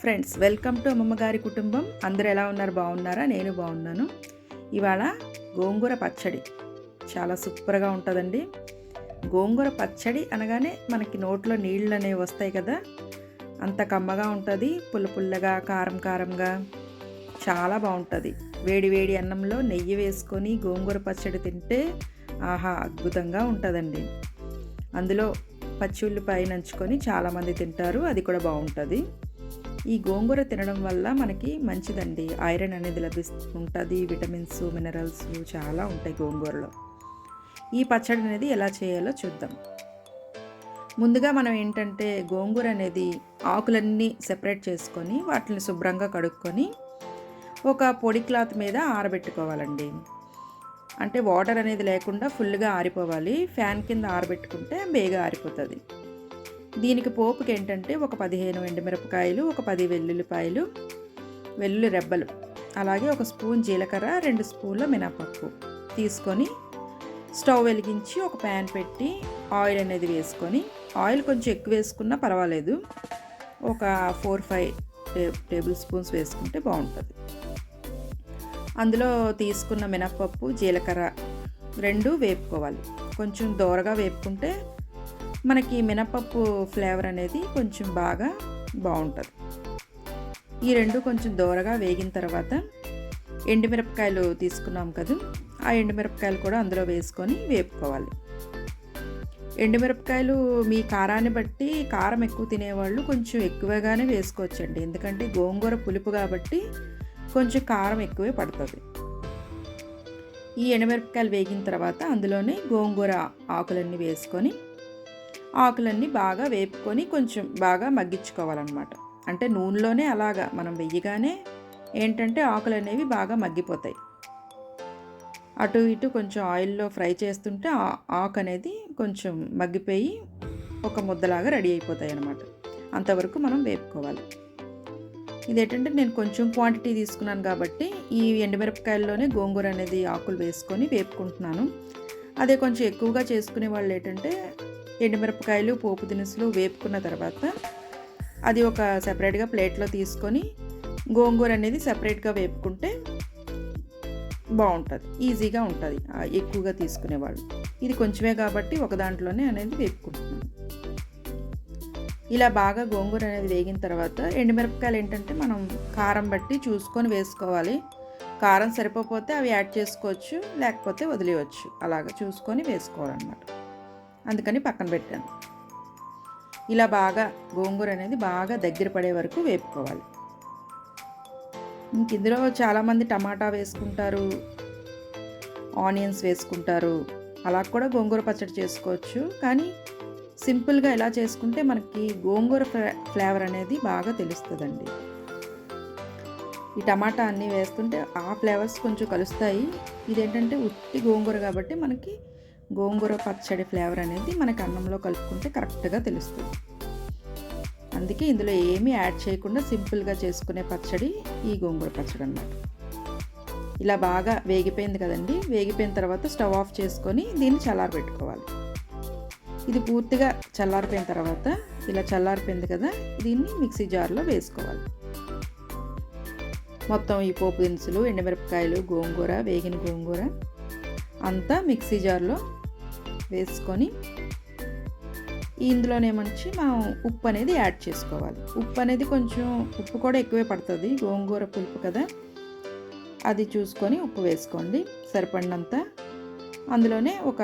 Friends welcome to అమ్మమ్మగారి కుటుంబం. అందరూ ఎలా ఉన్నారు? బాగున్నారా? నేను బాగున్నాను. ఇవాళ గోంగూర పచ్చడి. చాలా సూపర్గా ఉంటుందండి. గోంగూర పచ్చడి అనగానే మనకి నోట్లో నీళ్ళు అనేవి వస్తాయి కదా. అంత కమ్మగా ఉంటుంది. పుల్ల పుల్లగా కారం కారంగా. చాలా బాగుంటుంది. వేడి వేడి అన్నంలో నెయ్యి వేసుకొని గోంగూర పచ్చడి తింటే ఆహా అద్భుతంగా ఉంటుందండి. అందులో పచ్చి ఉల్లిపాయ నంచుకొని చాలామంది తింటారు. అది కూడా బాగుంటుంది. ఈ గోంగూర తినడం వల్ల మనకి మంచిదండి. ఐరన్ అనేది లభిస్తుంటుంది విటమిన్స్ మినరల్స్ చాలా ఉంటాయి గోంగూరలో. ఈ పచ్చడి అనేది ఎలా చేయాలో చూద్దాం. ముందుగా మనం ఏంటంటే గోంగూర అనేది ఆకులన్నీ సెపరేట్ చేసుకొని వాటిని శుభ్రంగా కడుక్కొని ఒక పొడి క్లాత్ మీద ఆరబెట్టుకోవాలండి. అంటే వాటర్ అనేది లేకుండా ఫుల్గా ఆరిపోవాలి. ఫ్యాన్ కింద ఆరబెట్టుకుంటే బేగా ఆరిపోతుంది. దీనికి పోపుకి ఏంటంటే ఒక పదిహేను ఎండుమిరపకాయలు ఒక పది వెల్లుల్లిపాయలు వెల్లుల్లి రెబ్బలు అలాగే ఒక స్పూన్ జీలకర్ర రెండు స్పూన్ల మినపప్పు తీసుకొని స్టవ్ వెలిగించి ఒక ప్యాన్ పెట్టి ఆయిల్ అనేది వేసుకొని ఆయిల్ కొంచెం ఎక్కువ వేసుకున్నా పర్వాలేదు. ఒక ఫోర్ ఫైవ్ టేబుల్ స్పూన్స్ వేసుకుంటే బాగుంటుంది. అందులో తీసుకున్న మినపప్పు జీలకర్ర రెండు వేపుకోవాలి. కొంచెం దోరగా వేపుకుంటే మనకి మినపప్పు ఫ్లేవర్ అనేది కొంచెం బాగా బాగుంటుంది. ఈ రెండు కొంచెం దోరగా వేగిన తర్వాత ఎండుమిరపకాయలు తీసుకున్నాం కదా ఆ ఎండుమిరపకాయలు కూడా అందులో వేసుకొని వేపుకోవాలి. ఎండుమిరపకాయలు మీ కారాన్ని బట్టి కారం ఎక్కువ తినేవాళ్ళు కొంచెం ఎక్కువగానే వేసుకోవచ్చండి. ఎందుకంటే గోంగూర పులుపు కాబట్టి కొంచెం కారం ఎక్కువే పడుతుంది. ఈ ఎండుమిరపకాయలు వేగిన తర్వాత అందులోనే గోంగూర ఆకులన్నీ వేసుకొని ఆకులన్నీ బాగా వేపుకొని కొంచెం బాగా మగ్గించుకోవాలన్నమాట. అంటే నూనెలోనే అలాగా మనం వెయ్యగానే ఏంటంటే ఆకులు అనేవి బాగా మగ్గిపోతాయి. అటు ఇటు కొంచెం ఆయిల్లో ఫ్రై చేస్తుంటే ఆకు అనేది కొంచెం మగ్గిపోయి ఒక ముద్దలాగా రెడీ అయిపోతాయి అన్నమాట అంతవరకు మనం వేపుకోవాలి. ఇదేంటంటే నేను కొంచెం క్వాంటిటీ తీసుకున్నాను కాబట్టి ఈ ఎండుమిరపకాయల్లోనే గోంగూర అనేది ఆకులు వేసుకొని వేపుకుంటున్నాను. అదే కొంచెం ఎక్కువగా చేసుకునే వాళ్ళు ఏంటంటే ఎండుమిరపకాయలు పోపు దినుసులు వేపుకున్న తర్వాత అది ఒక సపరేట్గా ప్లేట్లో తీసుకొని గోంగూర అనేది సపరేట్గా వేపుకుంటే బాగుంటుంది. ఈజీగా ఉంటుంది. ఎక్కువగా తీసుకునేవాళ్ళు. ఇది కొంచెమే కాబట్టి ఒక దాంట్లోనే అనేది వేపుకుంటున్నాను. ఇలా బాగా గోంగూర అనేది వేగిన తర్వాత ఎండుమిరపకాయలు ఏంటంటే మనం కారం బట్టి చూసుకొని వేసుకోవాలి. కారం సరిపోతే అవి యాడ్ చేసుకోవచ్చు లేకపోతే వదిలేయచ్చు అలాగ చూసుకొని వేసుకోవాలన్నమాట. అందుకని పక్కన పెట్టాను. ఇలా బాగా గోంగూర అనేది బాగా దగ్గర పడే వరకు వేపుకోవాలి. ఇంక ఇందులో చాలామంది టమాటా వేసుకుంటారు ఆనియన్స్ వేసుకుంటారు అలా కూడా గోంగూర పచ్చడి చేసుకోవచ్చు. కానీ సింపుల్గా ఎలా చేసుకుంటే మనకి గోంగూర ఫ్లేవర్ అనేది బాగా తెలుస్తుందండి. ఈ టమాటా అన్నీ వేస్తుంటే ఆ ఫ్లేవర్స్ కొంచెం కలుస్తాయి. ఇదేంటంటే ఉట్టి గోంగూర కాబట్టి మనకి గోంగూర పచ్చడి ఫ్లేవర్ అనేది మనకి అన్నంలో కలుపుకుంటే కరెక్ట్గా తెలుస్తుంది. అందుకే ఇందులో ఏమీ యాడ్ చేయకుండా సింపుల్గా చేసుకునే పచ్చడి ఈ గోంగూర పచ్చడి అన్నమాట. ఇలా బాగా వేగిపోయింది కదండి. వేగిపోయిన తర్వాత స్టవ్ ఆఫ్ చేసుకొని దీన్ని చల్లారబెట్టుకోవాలి. ఇది పూర్తిగా చల్లారిపోయిన తర్వాత ఇలా చల్లారిపోయింది కదా దీన్ని మిక్సీ జార్లో వేసుకోవాలి. మొత్తం ఈ పోపు దినుసులు ఎండుమిరపకాయలు గోంగూర వేగిన గోంగూర అంతా మిక్సీ జార్లో వేసుకొని ఇందులోనేమంచి మనం ఉప్పు అనేది యాడ్ చేసుకోవాలి. ఉప్పు అనేది కొంచెం ఉప్పు కూడా ఎక్కువే పడుతుంది. గోంగూర పులుపు కదా. అది చూసుకొని ఉప్పు వేసుకోండి. సరిపడినంత. అందులోనే ఒక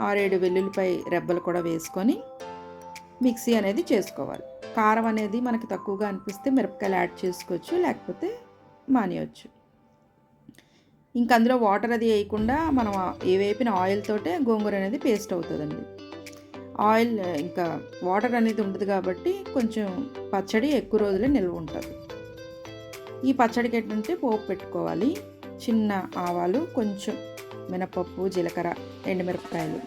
ఆరేడు వెల్లుల్లిపై రెబ్బలు కూడా వేసుకొని మిక్సీ అనేది చేసుకోవాలి. కారం అనేది మనకి తక్కువగా అనిపిస్తే మిరపకాయలు యాడ్ చేసుకోవచ్చు లేకపోతే మానేయచ్చు. ఇంక అందులో వాటర్ అది వేయకుండా మనం ఏ వేపిన ఆయిల్ తోటే గోంగూర అనేది పేస్ట్ అవుతుందండి. ఆయిల్ ఇంకా వాటర్ అనేది ఉండదు కాబట్టి కొంచెం పచ్చడి ఎక్కువ రోజులే నిల్వ ఉంటుంది. ఈ పచ్చడికి ఏంటంటే పోపు పెట్టుకోవాలి. చిన్న ఆవాలు కొంచెం మినపప్పు జీలకర్ర ఎండుమిరపకాయలు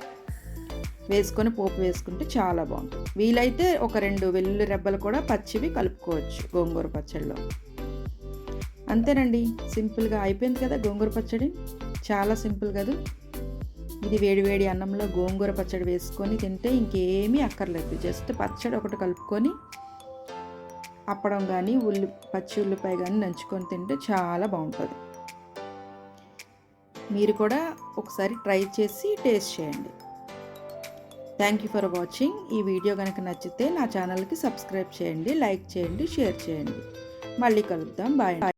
వేసుకొని పోపు వేసుకుంటే చాలా బాగుంటుంది. వీలైతే ఒక రెండు వెల్లుల్లి రెబ్బలు కూడా పచ్చివి కలుపుకోవచ్చు గోంగూర పచ్చడిలో. అంతేనండి. సింపుల్గా అయిపోయింది కదా గోంగూర పచ్చడి. చాలా సింపుల్ కదా. ఇది వేడి వేడి అన్నంలో గోంగూర పచ్చడి వేసుకొని తింటే ఇంకేమీ అక్కర్లేదు. జస్ట్ పచ్చడి ఒకటి కలుపుకొని అప్పడం కానీ ఉల్లి పచ్చి ఉల్లిపాయ కానీ నంచుకొని తింటే చాలా బాగుంటుంది. మీరు కూడా ఒకసారి ట్రై చేసి టేస్ట్ చేయండి. Thank you for watching. ఈ వీడియో కనుక నచ్చితే నా ఛానల్కి సబ్స్క్రైబ్ చేయండి లైక్ చేయండి షేర్ చేయండి. మళ్ళీ కలుద్దాం. బాయ్